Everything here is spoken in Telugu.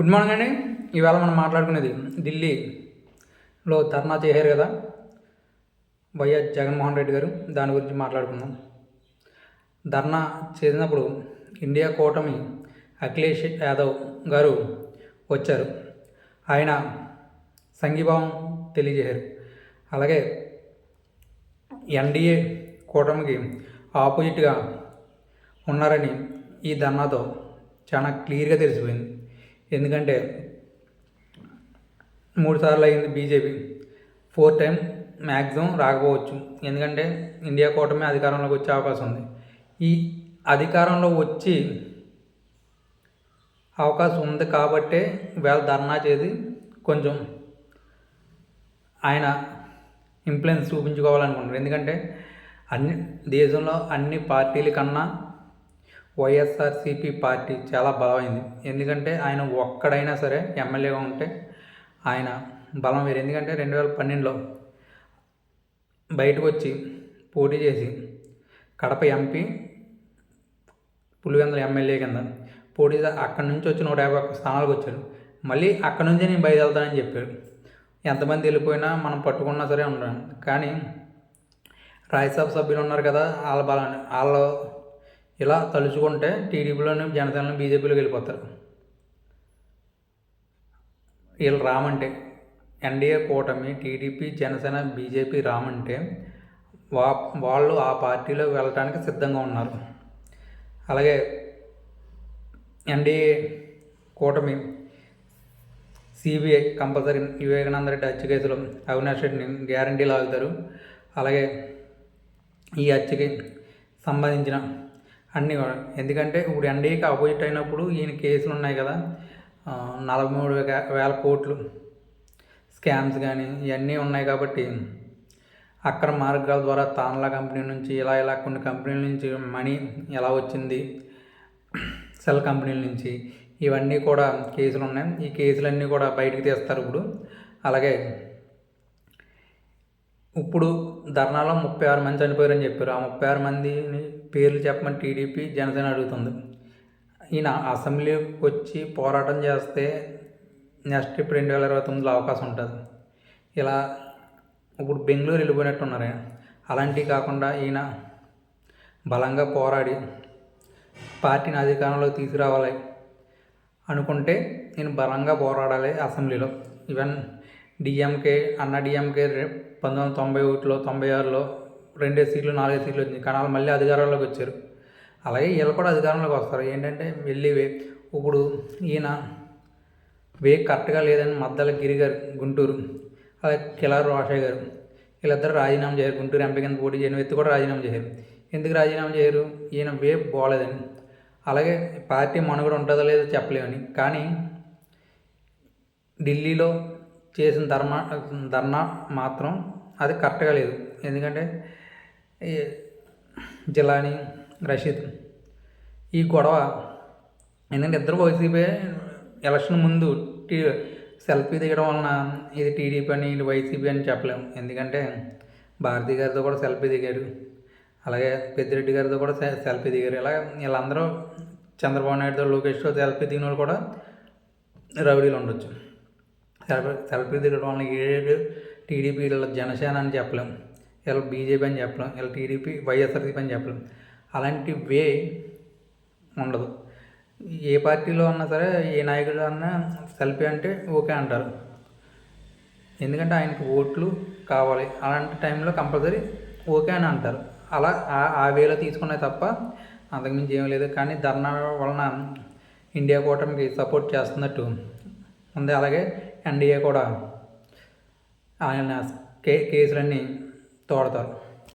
గుడ్ మార్నింగ్ అండి. ఈవేళ మనం మాట్లాడుకునేది ఢిల్లీలో ధర్నా చేశారు కదా వైఎస్ జగన్మోహన్ రెడ్డి గారు. దాని గురించి మాట్లాడుకుందాం. ధర్నా చేసినప్పుడు ఇండియా కూటమి అఖిలేష్ యాదవ్ గారు వచ్చారు. ఆయన సంఘీభావం తెలియజేశారు. అలాగే ఎన్డీఏ కూటమికి ఆపోజిట్గా ఉన్నారని ఈ ధర్నాతో చాలా క్లియర్గా తెలిసిపోయింది. ఎందుకంటే మూడు సార్లు అయింది బీజేపీ. ఫోర్ టైం మ్యాక్సిమం రాకపోవచ్చు. ఎందుకంటే ఇండియా కూటమి అధికారంలోకి వచ్చే అవకాశం ఉంది. ఈ అధికారంలో వచ్చి అవకాశం ఉంది కాబట్టే వేళ ధర్నా చేసి కొంచెం ఆయన ఇంప్లుయెన్స్ చూపించుకోవాలనుకుంటున్నారు. ఎందుకంటే అన్ని దేశంలో అన్ని పార్టీల కన్నా వైఎస్ఆర్సీపీ పార్టీ చాలా బలమైంది. ఎందుకంటే ఆయన ఒక్కడైనా సరే ఎమ్మెల్యేగా ఉంటే ఆయన బలం వేరు. ఎందుకంటే రెండు వేల పన్నెండులో బయటకు వచ్చి పోటీ చేసి కడప ఎంపీ పులివెందుల ఎమ్మెల్యే కింద పోటీ అక్కడి నుంచి వచ్చి నూట యాభై ఒక్క స్థానాలకు వచ్చారు. మళ్ళీ అక్కడి నుంచి నేను బయలుదేరుతానని చెప్పారు. ఎంతమంది వెళ్ళిపోయినా మనం పట్టుకున్నా సరే ఉండడం కానీ రాజ్యసభ సభ్యులు ఉన్నారు కదా వాళ్ళ బలాన్ని వాళ్ళు ఇలా తలుచుకుంటే టీడీపీలోని జనసేనలో బీజేపీలోకి వెళ్ళిపోతారు. వీళ్ళు రామంటే ఎన్డీఏ కూటమి టీడీపీ జనసేన బీజేపీ రామంటే వా వాళ్ళు ఆ పార్టీలో వెళ్ళటానికి సిద్ధంగా ఉన్నారు. అలాగే ఎన్డీఏ కూటమి సిబిఐ కంపల్సరీ వివేకానంద రెడ్డి హత్య కేసులో అవినాష్ రెడ్డిని గ్యారంటీ లాగుతారు. అలాగే ఈ హత్యకి సంబంధించిన అన్నీ ఎందుకంటే ఇప్పుడు ఎన్డీఏకి అపోజిట్ అయినప్పుడు ఈయన కేసులు ఉన్నాయి కదా నలభై మూడు వేల కోట్లు స్కామ్స్ కానీ ఇవన్నీ ఉన్నాయి కాబట్టి అక్రమ మార్గాల ద్వారా తాన్లా కంపెనీ నుంచి ఇలా ఇలా కొన్ని కంపెనీల నుంచి మనీ ఎలా వచ్చింది సెల్ కంపెనీల నుంచి ఇవన్నీ కూడా కేసులు ఉన్నాయి. ఈ కేసులన్నీ కూడా బయటకు తీస్తారు ఇప్పుడు. అలాగే ఇప్పుడు ధర్నాలో ముప్పై ఆరు మంది చనిపోయారని చెప్పారు. ఆ ముప్పై ఆరు మందిని పేర్లు చెప్పమని టీడీపీ జనసేన అడుగుతుంది. ఈయన అసెంబ్లీకి వచ్చి పోరాటం చేస్తే నెక్స్ట్ ఇప్పుడు రెండు వేల ఇరవై తొమ్మిదిలో అవకాశం ఉంటుంది. ఇలా ఇప్పుడు బెంగళూరు వెళ్ళిపోయినట్టున్నారు. ఆయన అలాంటివి కాకుండా ఈయన బలంగా పోరాడి పార్టీని అధికారంలోకి తీసుకురావాలి అనుకుంటే నేను బలంగా పోరాడాలి అసెంబ్లీలో. ఈవెన్ డిఎంకే అన్న డిఎంకే పంతొమ్మిది వందల తొంభై ఒకటిలో తొంభై ఆరులో రెండే సీట్లు నాలుగే సీట్లు వచ్చింది కానీ వాళ్ళు మళ్ళీ అధికారంలోకి వచ్చారు. అలాగే వీళ్ళు కూడా అధికారంలోకి వస్తారు. ఏంటంటే వెళ్ళి వే ఇప్పుడు ఈయన వే కరెక్ట్గా లేదని మద్దల గిరి గారు గుంటూరు అలాగే కిలారు రోషయ్య గారు వీళ్ళిద్దరు రాజీనామా చేయరు గుంటూరు ఎంపీ కింద పోటీ చేయని వ్యక్తి కూడా రాజీనామా చేయరు ఎందుకు రాజీనామా చేయరు? ఈయన వే బాగలేదని. అలాగే పార్టీ మనుగడ ఉంటుందో లేదో చెప్పలేమని. కానీ ఢిల్లీలో చేసిన ధర్మ ధర్నా మాత్రం అది కరెక్ట్గా లేదు. ఎందుకంటే జిలాని రషీద్ ఈ గొడవ ఎందుకంటే ఇద్దరు వైసీపీ ఎలక్షన్ ముందు టీ సెల్ఫీ దిగడం వలన ఇది టీడీపీ అని ఇది వైసీపీ అని చెప్పలేము ఎందుకంటే భారతి గారితో కూడా సెల్ఫీ దిగారు అలాగే పెద్దిరెడ్డి గారితో కూడా సెల్ఫీ దిగారు. ఇలా వీళ్ళందరూ చంద్రబాబు నాయుడుతో లోకేష్తో సెల్ఫీ దిగిన వాళ్ళు కూడా రౌడీలు ఉండొచ్చు. సెల్ఫీ సెల్ఫీ దిగడం వల్ల ఏడు టీడీపీ జనసేన అని చెప్పలేం. ఇలా బీజేపీ అని చెప్పలేం ఇలా టీడీపీ వైఎస్ఆర్సీపీ అని చెప్పలేం. అలాంటి వే ఉండదు. ఏ పార్టీలో అన్నా సరే ఏ నాయకుడు అన్నా సెల్ఫీ అంటే ఓకే అంటారు. ఎందుకంటే ఆయనకి ఓట్లు కావాలి. అలాంటి టైంలో కంపల్సరీ ఓకే అని అంటారు. అలా ఆ- ఆ వేలో తీసుకున్నాయి తప్ప అంతకుమించి ఏం లేదు. కానీ ధర్నా వలన ఇండియా కూటమికి సపోర్ట్ చేస్తున్నట్టు ఉంది. అలాగే ఎన్డీఏ కూడా. ఆయన కే కేసులన్నీ તોડતર